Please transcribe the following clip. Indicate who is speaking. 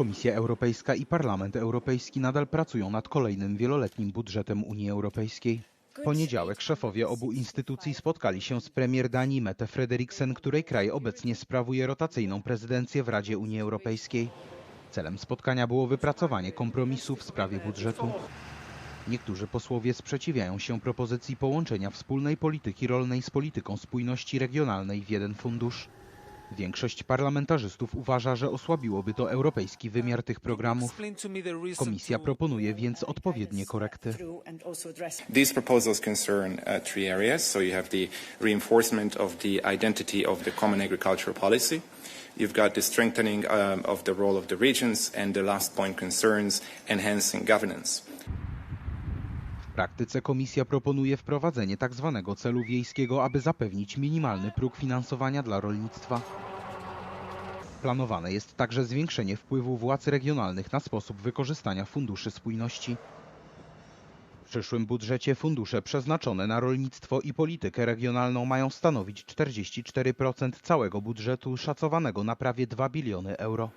Speaker 1: Komisja Europejska i Parlament Europejski nadal pracują nad kolejnym wieloletnim budżetem Unii Europejskiej. W poniedziałek szefowie obu instytucji spotkali się z premier Danii Mette Frederiksen, której kraj obecnie sprawuje rotacyjną prezydencję w Radzie Unii Europejskiej. Celem spotkania było wypracowanie kompromisu w sprawie budżetu. Niektórzy posłowie sprzeciwiają się propozycji połączenia wspólnej polityki rolnej z polityką spójności regionalnej w jeden fundusz. Większość parlamentarzystów uważa, że osłabiłoby to europejski wymiar tych programów. Komisja proponuje więc odpowiednie korekty.
Speaker 2: These proposals concern uh, three areas. So you have the reinforcement of the identity of the common agricultural policy. You've got the strengthening um, of the role of the regions, and the last point concerns enhancing governance.
Speaker 1: Praktyce komisja proponuje wprowadzenie tzw. celu wiejskiego, aby zapewnić minimalny próg finansowania dla rolnictwa. Planowane jest także zwiększenie wpływu władz regionalnych na sposób wykorzystania funduszy spójności. W przyszłym budżecie fundusze przeznaczone na rolnictwo i politykę regionalną mają stanowić 44% całego budżetu szacowanego na prawie 2 biliony euro.